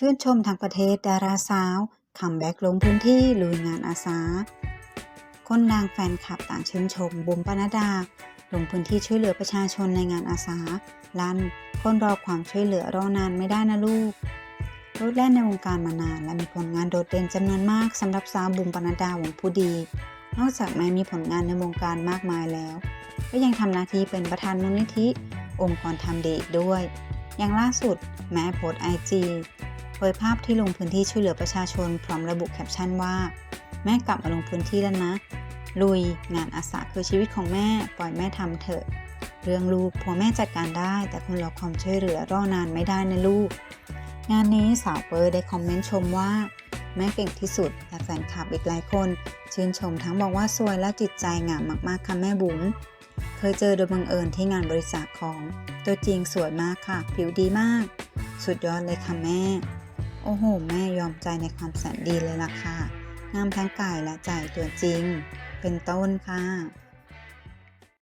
ชื่นชมทั้งประเทศดาราสาวคัมแบ็กลงพื้นที่ลุยงานอาสา คนดังแฟนคลับต่างชื่นชมบุ๋มปนัดดา ลงพื้นที่ช่วยเหลือประชาชนในงานอาสา ลั่นคนรอความช่วยเหลือรอนานไม่ได้นะลูกรถแล่นในวงการมานานและมีผลงานโดดเด่นจำนวนมากสำหรับสาวบุ๋มปนัดดาวงผู้ดี นอกจากแม้มีผลงานในวงการมากมายแล้ว ก็ยังทำหน้าที่เป็นประธานมูลนิธิ องค์กรทำดีอีกด้วย อย่างล่าสุดแม้โพสไอจี เผยภาพที่ลงพื้นที่ช่วยเหลือประชาชน พร้อมระบุแคปชั่นว่า แม่กลับมาลงพื้นที่แล้วนะ ลุยงานอาสาคือชีวิตของแม่ปล่อยแม่ทำเถอะ เรื่องลูกผัวแม่จัดการได้ แต่คนรอความช่วยเหลือรอนานไม่ได้นะลูก งานนี้สาวเปอร์ได้คอมเมนต์ชมว่า แม่เก่งที่สุดและแฟนคลับอีกหลายคน ชื่นชมทั้งบอกว่าสวยและจิตใจงามมากๆค่ะแม่บุ๋มเคยเจอโดยบังเอิญที่งานบริจาคของ ตัวจริงสวยมากค่ะ ผิวดีมาก สุดยอดเลยค่ะแม่ โอ้โห แม่ยอมใจในความแสนดีเลยล่ะค่ะ งามทั้งกายและใจตัวจริง เป็นต้นค่ะ